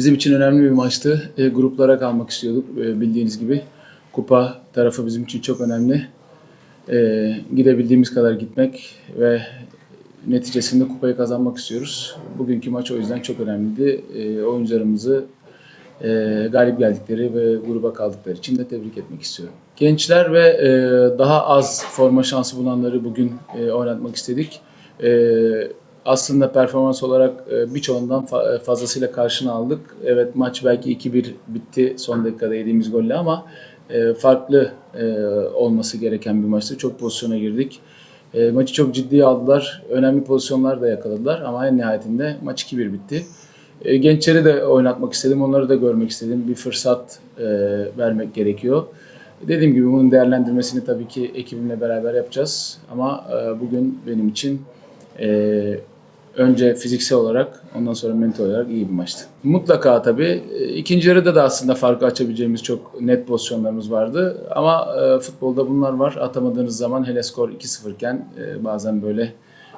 Bizim için önemli bir maçtı. E, gruplara kalmak istiyorduk e, bildiğiniz gibi. Kupa tarafı bizim için çok önemli. E, gidebildiğimiz kadar gitmek ve neticesinde kupayı kazanmak istiyoruz. Bugünkü maç o yüzden çok önemliydi. E, oyuncularımızı e, galip geldikleri ve gruba kaldıkları için de tebrik etmek istiyorum. Gençler ve e, daha az forma şansı bulanları bugün e, oynatmak istedik. E, aslında performans olarak e, birçoğundan fa- fazlasıyla karşına aldık. Evet maç belki 2-1 bitti son dakikada yediğimiz golle ama e, farklı e, olması gereken bir maçtı. Çok pozisyona girdik. E, maçı çok ciddiye aldılar. Önemli pozisyonlar da yakaladılar ama en nihayetinde maç 2-1 bitti. E, gençleri de oynatmak istedim, onları da görmek istedim. Bir fırsat e, vermek gerekiyor. Dediğim gibi bunun değerlendirmesini tabii ki ekibimle beraber yapacağız. Ama e, bugün benim için e, önce fiziksel olarak ondan sonra mental olarak iyi bir maçtı. Mutlaka tabii e, ikinci yarıda da aslında farkı açabileceğimiz çok net pozisyonlarımız vardı. Ama e, futbolda bunlar var. Atamadığınız zaman hele skor 2-0 iken e, bazen böyle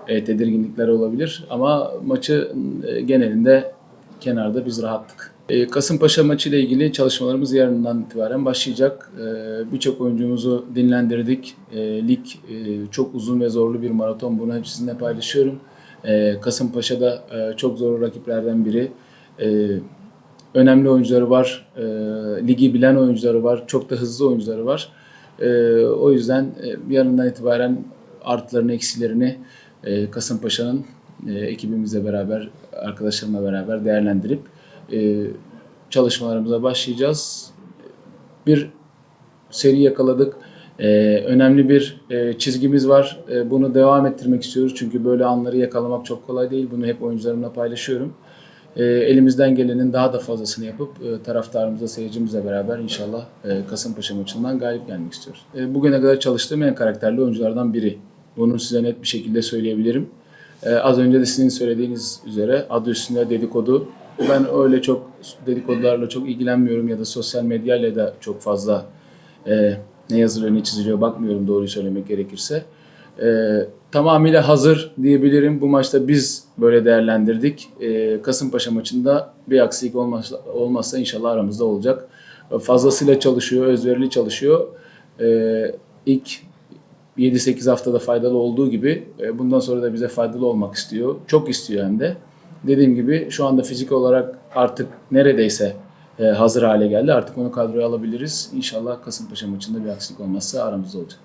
e, tedirginlikler olabilir. Ama maçı e, genelinde kenarda biz rahattık. E, Kasımpaşa maçı ile ilgili çalışmalarımız yarından itibaren başlayacak. E, Birçok oyuncumuzu dinlendirdik. E, Lig e, çok uzun ve zorlu bir maraton. Bunu hep sizinle paylaşıyorum. E, Kasımpaşa da e, çok zor rakiplerden biri. E, Önemli oyuncuları var. E, Ligi bilen oyuncuları var. Çok da hızlı oyuncuları var. O yüzden e, yarından itibaren artılarını, eksilerini e, Kasımpaşa'nın e, ekibimizle beraber, arkadaşlarımla beraber değerlendirip e, çalışmalarımıza başlayacağız. Bir seri yakaladık. E, önemli bir e, çizgimiz var. E, bunu devam ettirmek istiyoruz çünkü böyle anları yakalamak çok kolay değil. Bunu hep oyuncularımla paylaşıyorum. E, elimizden gelenin daha da fazlasını yapıp e, taraftarımızla, seyircimizle beraber inşallah e, Kasımpaşa maçından galip gelmek istiyoruz. E, bugüne kadar çalıştığım en karakterli oyunculardan biri. Bunu size net bir şekilde söyleyebilirim. Ee, az önce de sizin söylediğiniz üzere adı üstünde dedikodu. Ben öyle çok dedikodularla çok ilgilenmiyorum ya da sosyal medyayla da çok fazla e, ne yazılıyor ne çiziliyor bakmıyorum doğruyu söylemek gerekirse. E, tamamıyla hazır diyebilirim. Bu maçta biz böyle değerlendirdik. E, Kasımpaşa maçında bir aksilik olmazsa, olmazsa inşallah aramızda olacak. E, Fazlasıyla çalışıyor, özverili çalışıyor. E, ilk 7-8 haftada faydalı olduğu gibi e, bundan sonra da bize faydalı olmak istiyor. Çok istiyor hem de. Dediğim gibi şu anda fizik olarak artık neredeyse hazır hale geldi. Artık onu kadroya alabiliriz. İnşallah Kasımpaşa maçında bir aksilik olmazsa aramızda olacak.